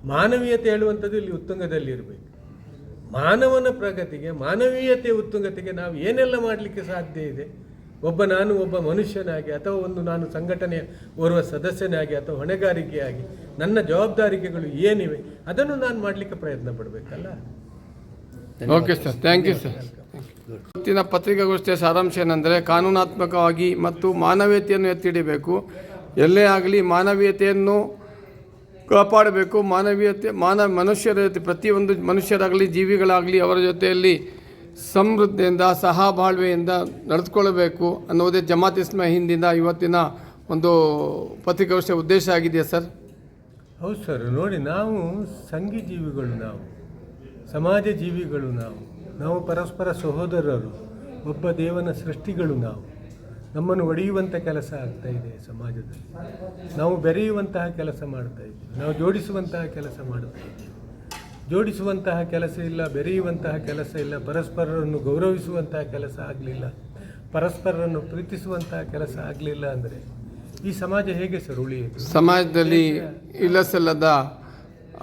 ಮಾನವೀಯತೆ ಹೇಳುವಂಥದ್ದು ಇಲ್ಲಿ ಉತ್ತುಂಗದಲ್ಲಿ ಇರಬೇಕು. ಮಾನವನ ಪ್ರಗತಿಗೆ ಮಾನವೀಯತೆ ಉತ್ತುಂಗತೆಗೆ ನಾವು ಏನೆಲ್ಲ ಮಾಡಲಿಕ್ಕೆ ಸಾಧ್ಯ ಇದೆ? ಒಬ್ಬ ನಾನು ಒಬ್ಬ ಮನುಷ್ಯನಾಗಿ ಅಥವಾ ಒಂದು ನಾನು ಸಂಘಟನೆಯ ಓರ್ವ ಸದಸ್ಯನಾಗಿ ಅಥವಾ ಹೊಣೆಗಾರಿಕೆಯಾಗಿ ನನ್ನ ಜವಾಬ್ದಾರಿಕೆಗಳು ಏನಿವೆ ಅದನ್ನು ನಾನು ಮಾಡಲಿಕ್ಕೆ ಪ್ರಯತ್ನ ಪಡಬೇಕಲ್ಲ? Okay sir thank you sir ಇವತ್ತಿನ ಪತ್ರಿಕಾಗೋಷ್ಠಿಯ ಸಾರಾಂಶ ಏನಂದರೆ ಕಾನೂನಾತ್ಮಕವಾಗಿ ಮತ್ತು ಮಾನವೀಯತೆಯನ್ನು ಎತ್ತಿಡಬೇಕು ಎಲ್ಲೇ ಆಗಲಿ ಮಾನವೀಯತೆಯನ್ನು ಕಾಪಾಡಬೇಕು. ಮಾನವೀಯತೆ ಮಾನವ ಮನುಷ್ಯರ ಜೊತೆ ಪ್ರತಿಯೊಂದು ಮನುಷ್ಯರಾಗಲಿ ಜೀವಿಗಳಾಗಲಿ ಅವರ ಜೊತೆಯಲ್ಲಿ ಸಮೃದ್ಧಿಯಿಂದ, ಸಹಬಾಳ್ವೆಯಿಂದ ನಡೆದುಕೊಳ್ಳಬೇಕು ಅನ್ನೋದೇ ಜಮಾತ್ ಇಸ್ಮ ಹಿಂದಿನ ಇವತ್ತಿನ ಒಂದು ಪತ್ರಿಕಾಗೋಷ್ಠಿಯ ಉದ್ದೇಶ ಆಗಿದೆಯಾ ಸರ್? ಹೌದು ಸರ್, ನೋಡಿ ನಾವು ಸಂಘಿ ಜೀವಿಗಳು ನಾವು ಸಮಾಜ ಜೀವಿಗಳು ನಾವು ನಾವು ಪರಸ್ಪರ ಸಹೋದರರು, ಒಬ್ಬ ದೇವನ ಸೃಷ್ಟಿಗಳು ನಾವು. ನಮ್ಮನ್ನು ಒಡೆಯುವಂಥ ಕೆಲಸ ಆಗ್ತಾ ಇದೆ ಸಮಾಜದಲ್ಲಿ. ನಾವು ಬೆರೆಯುವಂತಹ ಕೆಲಸ ಮಾಡ್ತಾ ಇದ್ದೀವಿ, ನಾವು ಜೋಡಿಸುವಂತಹ ಕೆಲಸ ಮಾಡ್ತಾ ಇದ್ದೀವಿ. ಜೋಡಿಸುವಂತಹ ಕೆಲಸ ಇಲ್ಲ ಬೆರೆಯುವಂತಹ ಕೆಲಸ ಇಲ್ಲ ಪರಸ್ಪರರನ್ನು ಗೌರವಿಸುವಂತಹ ಕೆಲಸ ಆಗಲಿಲ್ಲ ಪರಸ್ಪರರನ್ನು ಪ್ರೀತಿಸುವಂತಹ ಕೆಲಸ ಆಗಲಿಲ್ಲ ಅಂದರೆ ಈ ಸಮಾಜ ಹೇಗೆ ಸರ್ ಸಮಾಜದಲ್ಲಿ ಇಲ್ಲಸಲ್ಲದ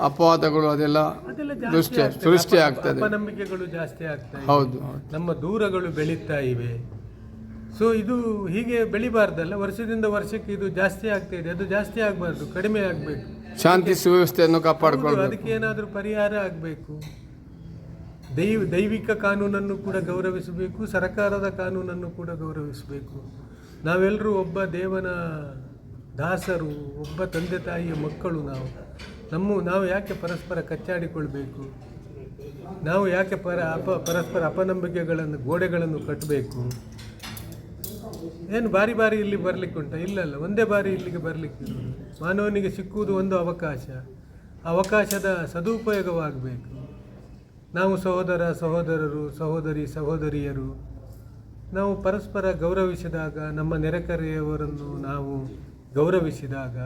ಅಪವಾದಗಳು ಅದೆಲ್ಲ. ಸೃಷ್ಟಿ ಆಗ್ತದೆ. ಅಪನಂಬಿಕೆಗಳು ಜಾಸ್ತಿ ಆಗ್ತದೆ ಹೌದು ಹೌದು. ನಮ್ಮ ದೂರಗಳು ಬೆಳೀತಾ ಇವೆ. ಸೊ ಇದು ಹೀಗೆ ಬೆಳಿಬಾರ್ದಲ್ಲ ವರ್ಷದಿಂದ ವರ್ಷಕ್ಕೆ ಇದು ಜಾಸ್ತಿ ಆಗ್ತಾ ಇದೆ. ಅದು ಜಾಸ್ತಿ ಆಗಬಾರ್ದು ಕಡಿಮೆ ಆಗಬೇಕು. ಶಾಂತಿ ಸುವ್ಯವಸ್ಥೆಯನ್ನು ಕಾಪಾಡಿಕೊಂಡು ಅದಕ್ಕೆ ಏನಾದರೂ ಪರಿಹಾರ ಆಗಬೇಕು. ದೈವ, ದೈವಿಕ ಕಾನೂನನ್ನು ಕೂಡ ಗೌರವಿಸಬೇಕು, ಸರ್ಕಾರದ ಕಾನೂನನ್ನು ಕೂಡ ಗೌರವಿಸಬೇಕು. ನಾವೆಲ್ಲರೂ ಒಬ್ಬ ದೇವನ ದಾಸರು, ಒಬ್ಬ ತಂದೆ ತಾಯಿಯ ಮಕ್ಕಳು ನಾವು. ನಮ್ಮ, ನಾವು ಯಾಕೆ ಪರಸ್ಪರ ಕಚ್ಚಾಡಿಕೊಳ್ಬೇಕು? ನಾವು ಯಾಕೆ ಪರ, ಅಪ, ಪರಸ್ಪರ ಅಪನಂಬಿಕೆಗಳನ್ನು, ಗೋಡೆಗಳನ್ನು ಕಟ್ಟಬೇಕು? ಏನು ಬಾರಿ ಬಾರಿ ಇಲ್ಲಿ ಬರಲಿಕ್ಕೆ ಉಂಟ ಇಲ್ಲಲ್ಲ ಒಂದೇ ಬಾರಿ ಇಲ್ಲಿಗೆ ಬರಲಿಕ್ಕೆ ಮಾನವನಿಗೆ ಸಿಕ್ಕುವುದು ಒಂದು ಅವಕಾಶ. ಅವಕಾಶದ ಸದುಪಯೋಗವಾಗಬೇಕು. ನಾವು ಸಹೋದರ, ಸಹೋದರರು, ಸಹೋದರಿ, ಸಹೋದರಿಯರು, ನಾವು ಪರಸ್ಪರ ಗೌರವಿಸಿದಾಗ, ನಮ್ಮ ನೆರೆಕರೆಯವರನ್ನು ನಾವು ಗೌರವಿಸಿದಾಗ,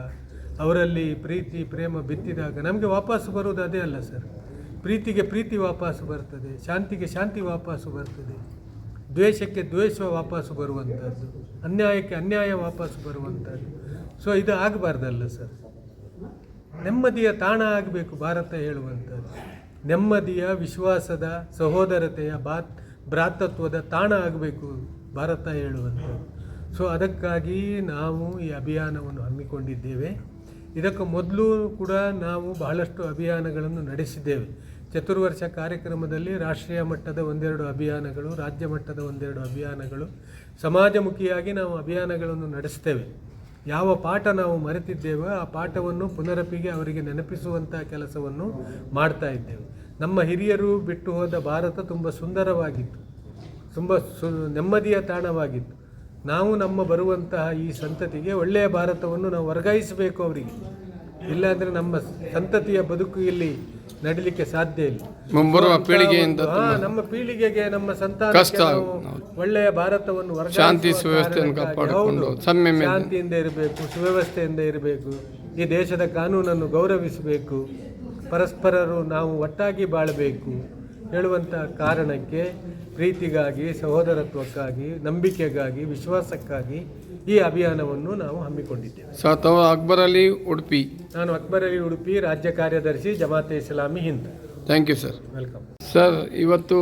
ಅವರಲ್ಲಿ ಪ್ರೀತಿ, ಪ್ರೇಮ ಬಿತ್ತಿದಾಗ ನಮಗೆ ವಾಪಸ್ಸು ಬರುವುದು ಅದೇ ಅಲ್ಲ ಸರ್. ಪ್ರೀತಿಗೆ ಪ್ರೀತಿ ವಾಪಸ್ಸು ಬರ್ತದೆ, ಶಾಂತಿಗೆ ಶಾಂತಿ ವಾಪಸ್ಸು ಬರ್ತದೆ, ದ್ವೇಷಕ್ಕೆ ದ್ವೇಷ ವಾಪಸ್ಸು ಬರುವಂಥದ್ದು, ಅನ್ಯಾಯಕ್ಕೆ ಅನ್ಯಾಯ ವಾಪಸ್ಸು ಬರುವಂಥದ್ದು. ಸೊ ಇದು ಆಗಬಾರ್ದಲ್ಲ ಸರ್. ನೆಮ್ಮದಿಯ ತಾಣ ಆಗಬೇಕು ಭಾರತ ಹೇಳುವಂಥದ್ದು. ನೆಮ್ಮದಿಯ, ವಿಶ್ವಾಸದ, ಸಹೋದರತೆಯ ಬಾತ್, ಭ್ರಾತತ್ವದ ತಾಣ ಆಗಬೇಕು ಭಾರತ ಹೇಳುವಂಥದ್ದು. ಸೊ ಅದಕ್ಕಾಗಿ ನಾವು ಈ ಅಭಿಯಾನವನ್ನು ಹಮ್ಮಿಕೊಂಡಿದ್ದೇವೆ. ಇದಕ್ಕೆ ಮೊದಲು ಕೂಡ ನಾವು ಬಹಳಷ್ಟು ಅಭಿಯಾನಗಳನ್ನು ನಡೆಸಿದ್ದೇವೆ. ಚತುರ್ವರ್ಷ ಕಾರ್ಯಕ್ರಮದಲ್ಲಿ ರಾಷ್ಟ್ರೀಯ ಮಟ್ಟದ ಒಂದೆರಡು ಅಭಿಯಾನಗಳು, ರಾಜ್ಯ ಮಟ್ಟದ ಒಂದೆರಡು ಅಭಿಯಾನಗಳು, ಸಮಾಜಮುಖಿಯಾಗಿ ನಾವು ಅಭಿಯಾನಗಳನ್ನು ನಡೆಸ್ತೇವೆ. ಯಾವ ಪಾಠ ನಾವು ಮರೆತಿದ್ದೇವೋ ಆ ಪಾಠವನ್ನು ಪುನರಪಿಗೆ ಅವರಿಗೆ ನೆನಪಿಸುವಂಥ ಕೆಲಸವನ್ನು ಮಾಡ್ತಾ ಇದ್ದೇವೆ. ನಮ್ಮ ಹಿರಿಯರು ಬಿಟ್ಟು ಹೋದ ಭಾರತ ತುಂಬ ಸುಂದರವಾಗಿತ್ತು. ತುಂಬ ಸು, ನೆಮ್ಮದಿಯ ತಾಣವಾಗಿತ್ತು. ನಾವು ನಮ್ಮ ಬರುವಂತಹ ಈ ಸಂತತಿಗೆ ಒಳ್ಳೆಯ ಭಾರತವನ್ನು ನಾವು ವರ್ಗಾಯಿಸಬೇಕು ಅವರಿಗೆ. ಇಲ್ಲಾಂದರೆ ನಮ್ಮ ಸಂತತಿಯ ಬದುಕು ಇಲ್ಲಿ ನಡೀಲಿಕ್ಕೆ ಸಾಧ್ಯ ಇಲ್ಲ. ಮುಂಬರುವ ಪೀಳಿಗೆಯಿಂದ ನಮ್ಮ ಪೀಳಿಗೆಗೆ ನಮ್ಮ ಸಂತಾನ ಒಳ್ಳೆಯ ಭಾರತವನ್ನು ಶಾಂತಿ ಸುವ್ಯವಸ್ಥೆಯನ್ನು ಕಾಪಾಡಿಕೊಂಡು ಶಾಂತಿಯಿಂದ ಇರಬೇಕು ಸುವ್ಯವಸ್ಥೆಯಿಂದ ಇರಬೇಕು. ಈ ದೇಶದ ಕಾನೂನನ್ನು ಗೌರವಿಸಬೇಕು. ಪರಸ್ಪರರು ನಾವು ಒಟ್ಟಾಗಿ ಬಾಳಬೇಕು. ಹೇಳುವಂಥ ಕಾರಣಕ್ಕೆ ಪ್ರೀತಿಗಾಗಿ ಸಹೋದರತ್ವಕ್ಕಾಗಿ ನಂಬಿಕೆಗಾಗಿ ವಿಶ್ವಾಸಕ್ಕಾಗಿ ಈ ಅಭಿಯಾನವನ್ನು ನಾವು ಹಮ್ಮಿಕೊಂಡಿದ್ದೇವೆ. ಸೊ ತಾವು ಅಕ್ಬರ್ ಅಲಿ ಉಡುಪಿ ನಾನು ಅಕ್ಬರ್ ಅಲಿ ಉಡುಪಿ ರಾಜ್ಯ ಕಾರ್ಯದರ್ಶಿ Jamaate Islami Hind. Thank you sir welcome sir ಇವತ್ತು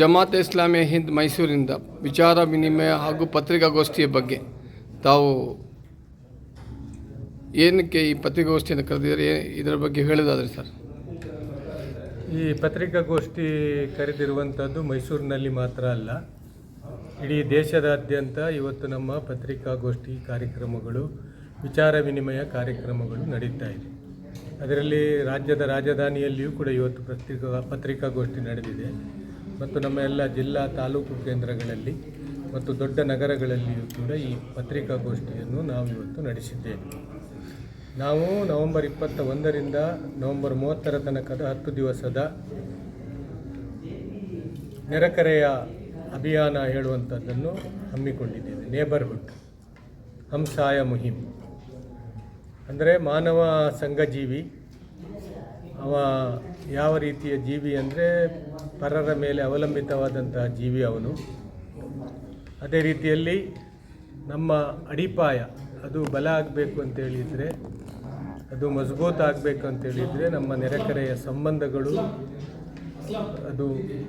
ಜಮಾತೆ ಇಸ್ಲಾಮಿ ಹಿಂದ್ ಮೈಸೂರಿಂದ ವಿಚಾರ ವಿನಿಮಯ ಹಾಗೂ ಪತ್ರಿಕಾಗೋಷ್ಠಿಯ ಬಗ್ಗೆ ತಾವು ಏನಕ್ಕೆ ಈ ಪತ್ರಿಕಾಗೋಷ್ಠಿಯನ್ನು ಕರೆದಿದ್ದಾರೆ? ಇದರ ಬಗ್ಗೆ ಹೇಳೋದಾದರೆ ಸರ್ ಈ ಪತ್ರಿಕಾಗೋಷ್ಠಿ ಕರೆದಿರುವಂಥದ್ದು ಮೈಸೂರಿನಲ್ಲಿ ಮಾತ್ರ ಅಲ್ಲ. ಇಡೀ ದೇಶದಾದ್ಯಂತ ಇವತ್ತು ನಮ್ಮ ಪತ್ರಿಕಾಗೋಷ್ಠಿ ಕಾರ್ಯಕ್ರಮಗಳು, ವಿಚಾರ ವಿನಿಮಯ ಕಾರ್ಯಕ್ರಮಗಳು ನಡೀತಾ ಇದೆ. ಅದರಲ್ಲಿ ರಾಜ್ಯದ ರಾಜಧಾನಿಯಲ್ಲಿಯೂ ಕೂಡ ಇವತ್ತು ಪತ್ರಿಕಾ, ಪತ್ರಿಕಾಗೋಷ್ಠಿ ನಡೆದಿದೆ. ಮತ್ತು ನಮ್ಮ ಎಲ್ಲ ಜಿಲ್ಲಾ ತಾಲೂಕು ಕೇಂದ್ರಗಳಲ್ಲಿ ಮತ್ತು ದೊಡ್ಡ ನಗರಗಳಲ್ಲಿಯೂ ಕೂಡ ಈ ಪತ್ರಿಕಾಗೋಷ್ಠಿಯನ್ನು ನಾವು ಇವತ್ತು ನಡೆಸಿದ್ದೇವೆ. ನಾವು ನವೆಂಬರ್ ಇಪ್ಪತ್ತ ಒಂದರಿಂದ ನವೆಂಬರ್ ಮೂವತ್ತರ ತನಕದ ಹತ್ತು ದಿವಸದ ನೆರೆಕರೆಯ ಅಭಿಯಾನ ಹೇಳುವಂಥದ್ದನ್ನು ಹಮ್ಮಿಕೊಂಡಿದ್ದೇವೆ. ನೇಬರ್ಹುಡ್ ಹಂಸಾಯ ಮುಹಿಮ್ ಅಂದರೆ ಮಾನವ ಸಂಘಜೀವಿ. ಅವ ಯಾವ ರೀತಿಯ ಜೀವಿ ಅಂದರೆ ಪರರ ಮೇಲೆ ಅವಲಂಬಿತವಾದಂತಹ ಜೀವಿ ಅವನು. ಅದೇ ರೀತಿಯಲ್ಲಿ ನಮ್ಮ ಅಡಿಪಾಯ, ಅದು ಬಲ ಆಗಬೇಕು ಅಂತ ಹೇಳಿದರೆ ಅದು ಮಜಬೂತ್ ಆಗಬೇಕು ಅಂತ ಹೇಳಿದರೆ ನಮ್ಮ ನೆರೆಕರೆಯ ಸಂಬಂಧಗಳು ಅದು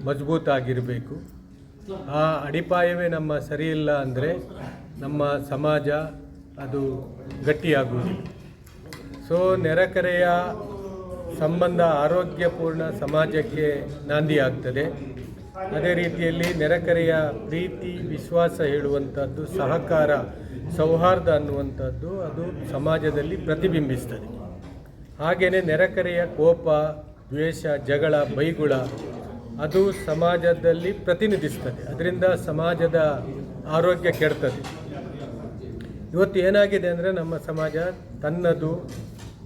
ಮಜಬೂತ್ ಆಗಿರಬೇಕು ಆ ಅಡಿಪಾಯವೇ ನಮ್ಮ ಸರಿಯಿಲ್ಲ ಅಂದರೆ ನಮ್ಮ ಸಮಾಜ ಅದು ಗಟ್ಟಿಯಾಗುವುದಿಲ್ಲ ಸೊ ನೆರೆಕರೆಯ ಸಂಬಂಧ ಆರೋಗ್ಯಪೂರ್ಣ ಸಮಾಜಕ್ಕೆ ನಾಂದಿ ಆಗ್ತದೆ. ಅದೇ ರೀತಿಯಲ್ಲಿ ನೆರೆಕರೆಯ ಪ್ರೀತಿ, ವಿಶ್ವಾಸ ಹೇಳುವಂಥದ್ದು ಸಹಕಾರ. ಸೌಹಾರ್ದ ಅನ್ನುವಂಥದ್ದು ಅದು ಸಮಾಜದಲ್ಲಿ ಪ್ರತಿಬಿಂಬಿಸ್ತದೆ. ಹಾಗೆಯೇ ನೆರೆಕರೆಯ ಕೋಪ, ದ್ವೇಷ, ಜಗಳ, ಬೈಗುಳ ಅದು ಸಮಾಜದಲ್ಲಿ ಪ್ರತಿನಿಧಿಸ್ತದೆ. ಅದರಿಂದ ಸಮಾಜದ ಆರೋಗ್ಯ ಕೆಡ್ತದೆ. ಇವತ್ತು ಏನಾಗಿದೆ ಅಂದರೆ ನಮ್ಮ ಸಮಾಜ ತನ್ನದು,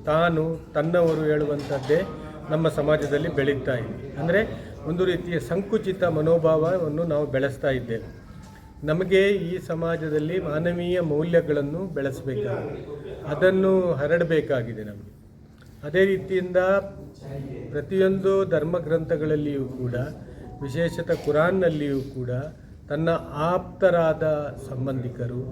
ತಾನು, ತನ್ನವರು ಹೇಳುವಂಥದ್ದೇ ನಮ್ಮ ಸಮಾಜದಲ್ಲಿ ಬೆಳೀತಾ ಇದೆ. ಅಂದರೆ ಒಂದು ರೀತಿಯ ಸಂಕುಚಿತ ಮನೋಭಾವವನ್ನು ನಾವು ಬೆಳೆಸ್ತಾ ಇದ್ದೇವೆ. ನಮಗೆ ಈ ಸಮಾಜದಲ್ಲಿ ಮಾನವೀಯ ಮೌಲ್ಯಗಳನ್ನು ಬೆಳೆಸಬೇಕಾಗಿದೆ. ಅದನ್ನು ಹರಡಬೇಕಾಗಿದೆ ನಮಗೆ. ಅದೇ ರೀತಿಯಿಂದ ಪ್ರತಿಯೊಂದು ಧರ್ಮ ಗ್ರಂಥಗಳಲ್ಲಿಯೂ ಕೂಡ, ವಿಶೇಷತ ಕುರಾನ್ನಲ್ಲಿಯೂ ಕೂಡ ತನ್ನ ಆಪ್ತರಾದ ಸಂಬಂಧಿಕರು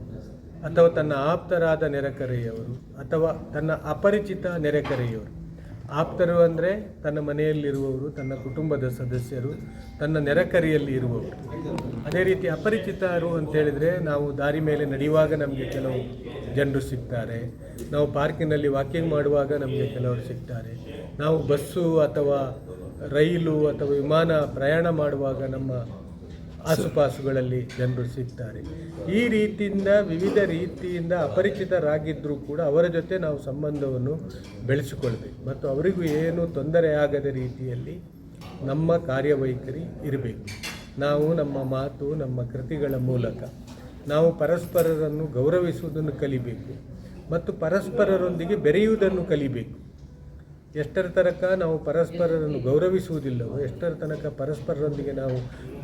ಅಥವಾ ತನ್ನ ಆಪ್ತರಾದ ನೆರೆಕರೆಯವರು ಅಥವಾ ತನ್ನ ಅಪರಿಚಿತ ನೆರೆಕರೆಯವರು ಆಪ್ತರು ಅಂದರೆ ತನ್ನ ಮನೆಯಲ್ಲಿರುವವರು, ತನ್ನ ಕುಟುಂಬದ ಸದಸ್ಯರು, ತನ್ನ ನೆರೆಕರಿಯಲ್ಲಿ ಇರುವವರು. ಅದೇ ರೀತಿ ಅಪರಿಚಿತರು ಅಂತೇಳಿದರೆ ನಾವು ದಾರಿ ಮೇಲೆ ನಡೆಯುವಾಗ ನಮಗೆ ಕೆಲವು ಜನರು ಸಿಗ್ತಾರೆ. ನಾವು ಪಾರ್ಕಿನಲ್ಲಿ ವಾಕಿಂಗ್ ಮಾಡುವಾಗ ನಮಗೆ ಕೆಲವರು ಸಿಗ್ತಾರೆ. ನಾವು ಬಸ್ಸು ಅಥವಾ ರೈಲು ಅಥವಾ ವಿಮಾನ ಪ್ರಯಾಣ ಮಾಡುವಾಗ ನಮ್ಮ ಆಸುಪಾಸುಗಳಲ್ಲಿ ಜನರು ಸಿಗ್ತಾರೆ. ಈ ರೀತಿಯಿಂದ ವಿವಿಧ ರೀತಿಯಿಂದ ಅಪರಿಚಿತರಾಗಿದ್ದರೂ ಕೂಡ ಅವರ ಜೊತೆ ನಾವು ಸಂಬಂಧವನ್ನು ಬೆಳೆಸಿಕೊಳ್ಬೇಕು. ಮತ್ತು ಅವರಿಗೂ ಏನು ತೊಂದರೆ ಆಗದ ರೀತಿಯಲ್ಲಿ ನಮ್ಮ ಕಾರ್ಯವೈಖರಿ ಇರಬೇಕು. ನಾವು ನಮ್ಮ ಮಾತು, ನಮ್ಮ ಕೃತಿಗಳ ಮೂಲಕ ನಾವು ಪರಸ್ಪರರನ್ನು ಗೌರವಿಸುವುದನ್ನು ಕಲಿಬೇಕು. ಮತ್ತು ಪರಸ್ಪರರೊಂದಿಗೆ ಬೆರೆಯುವುದನ್ನು ಕಲಿಬೇಕು. ಎಷ್ಟರ ತನಕ ನಾವು ಪರಸ್ಪರರನ್ನು ಗೌರವಿಸುವುದಿಲ್ಲವೋ, ಎಷ್ಟರ ತನಕ ಪರಸ್ಪರರೊಂದಿಗೆ ನಾವು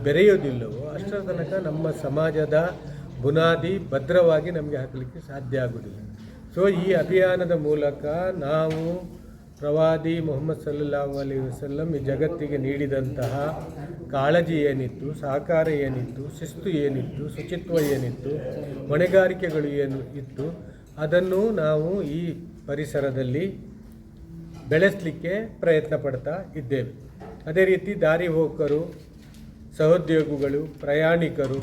ಬೆರೆಯೋದಿಲ್ಲವೋ, ಅಷ್ಟರ ತನಕ ನಮ್ಮ ಸಮಾಜದ ಬುನಾದಿ ಭದ್ರವಾಗಿ ನಮಗೆ ಹಾಕಲಿಕ್ಕೆ ಸಾಧ್ಯ ಆಗುವುದಿಲ್ಲ. ಸೊ ಈ ಅಭಿಯಾನದ ಮೂಲಕ ನಾವು ಪ್ರವಾದಿ ಮೊಹಮ್ಮದ್ ಸಲ್ಲಲ್ಲಾಹು ಅಲಿ ವಸಲ್ಲಂ ಈ ಜಗತ್ತಿಗೆ ನೀಡಿದಂತಹ ಕಾಳಜಿ ಏನಿತ್ತು, ಸಹಕಾರ ಏನಿತ್ತು, ಶಿಸ್ತು ಏನಿತ್ತು, ಶುಚಿತ್ವ ಏನಿತ್ತು, ಹೊಣೆಗಾರಿಕೆಗಳು ಏನು ಇತ್ತು, ಅದನ್ನು ನಾವು ಈ ಪರಿಸರದಲ್ಲಿ ಬೆಳೆಸಲಿಕ್ಕೆ ಪ್ರಯತ್ನ ಪಡ್ತಾ ಇದ್ದೇವೆ. ಅದೇ ರೀತಿ ದಾರಿ ಹೋಕರು, ಸಹೋದ್ಯೋಗಿಗಳು, ಪ್ರಯಾಣಿಕರು,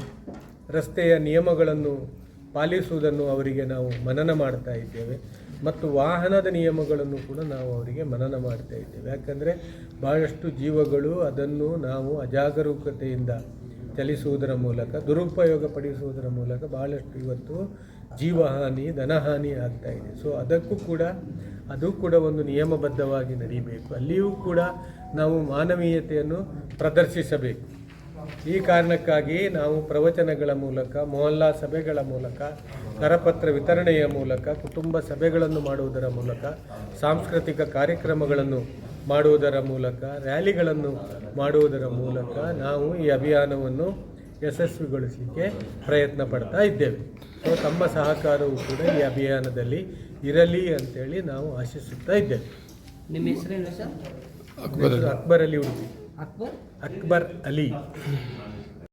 ರಸ್ತೆಯ ನಿಯಮಗಳನ್ನು ಪಾಲಿಸುವುದನ್ನು ಅವರಿಗೆ ನಾವು ಮನನ ಮಾಡ್ತಾ ಇದ್ದೇವೆ. ಮತ್ತು ವಾಹನದ ನಿಯಮಗಳನ್ನು ಕೂಡ ನಾವು ಅವರಿಗೆ ಮನನ ಮಾಡ್ತಾ ಇದ್ದೇವೆ. ಯಾಕಂದರೆ ಭಾಳಷ್ಟು ಜೀವಗಳು ಅದನ್ನು ನಾವು ಅಜಾಗರೂಕತೆಯಿಂದ ಚಲಿಸುವುದರ ಮೂಲಕ, ದುರುಪಯೋಗ ಪಡಿಸುವುದರ ಮೂಲಕ ಭಾಳಷ್ಟು ಇವತ್ತು ಜೀವಹಾನಿ ಧನಹಾನಿ ಇದೆ. ಸೊ ಅದಕ್ಕೂ ಕೂಡ, ಅದು ಕೂಡ ಒಂದು ನಿಯಮಬದ್ಧವಾಗಿ ನಡೀಬೇಕು. ಅಲ್ಲಿಯೂ ಕೂಡ ನಾವು ಮಾನವೀಯತೆಯನ್ನು ಪ್ರದರ್ಶಿಸಬೇಕು. ಈ ಕಾರಣಕ್ಕಾಗಿ ನಾವು ಪ್ರವಚನಗಳ ಮೂಲಕ, ಮೊಹಲ್ಲಾ ಸಭೆಗಳ ಮೂಲಕ, ಕರಪತ್ರ ವಿತರಣೆಯ ಮೂಲಕ, ಕುಟುಂಬ ಸಭೆಗಳನ್ನು ಮಾಡುವುದರ ಮೂಲಕ, ಸಾಂಸ್ಕೃತಿಕ ಕಾರ್ಯಕ್ರಮಗಳನ್ನು ಮಾಡುವುದರ ಮೂಲಕ ರ್ಯಾಲಿಗಳನ್ನು ಮಾಡುವುದರ ಮೂಲಕ ನಾವು ಈ ಅಭಿಯಾನವನ್ನು ಯಶಸ್ವಿಗೊಳಿಸಲಿಕ್ಕೆ ಪ್ರಯತ್ನ ಪಡ್ತಾ ಇದ್ದೇವೆ. ಸೊ ತಮ್ಮ ಸಹಕಾರವು ಕೂಡ ಈ ಅಭಿಯಾನದಲ್ಲಿ ಇರಲಿ ಅಂತೇಳಿ ನಾವು ಆಶಿಸುತ್ತಾ ಇದ್ದೇವೆ. ನಿಮ್ಮ ಹೆಸರೇನು ಸರ್? ಅಕ್ಬರ್. ಅಕ್ಬರ್ ಅಲಿ ಉಡುಪಿ. ಅಕ್ಬರ್? ಅಕ್ಬರ್ ಅಲಿ.